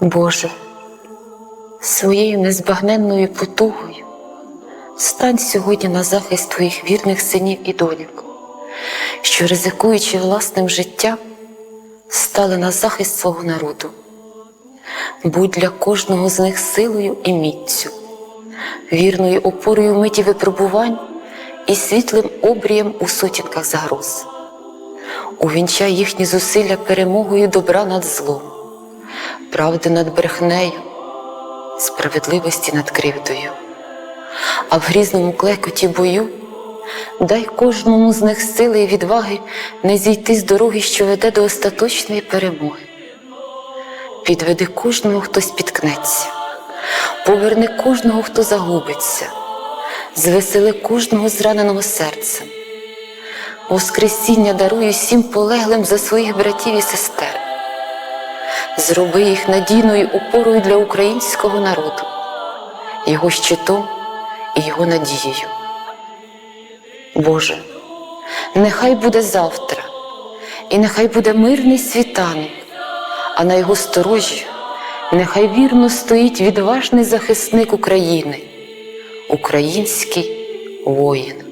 Боже, своєю незбагненною потугою стань сьогодні на захист твоїх вірних синів і доньок, що, ризикуючи власним життям, стали на захист свого народу. Будь для кожного з них силою і міцю, вірною опорою миті випробувань і світлим обрієм у сутінках загроз. Увінчай їхні зусилля перемогою добра над злом, правди над брехнею, справедливості над кривдою. А в грізному клекоті бою дай кожному з них сили і відваги не зійти з дороги, що веде до остаточної перемоги. Підведи кожного, хто спіткнеться, поверни кожного, хто загубиться, звесели кожного зраненого серцем. Воскресіння даруй усім полеглим за своїх братів і сестер. Зроби їх надійною опорою для українського народу, його щитом і його надією. Боже, нехай буде завтра, і нехай буде мирний світанок, а на його сторожі нехай вірно стоїть відважний захисник України, український воїн.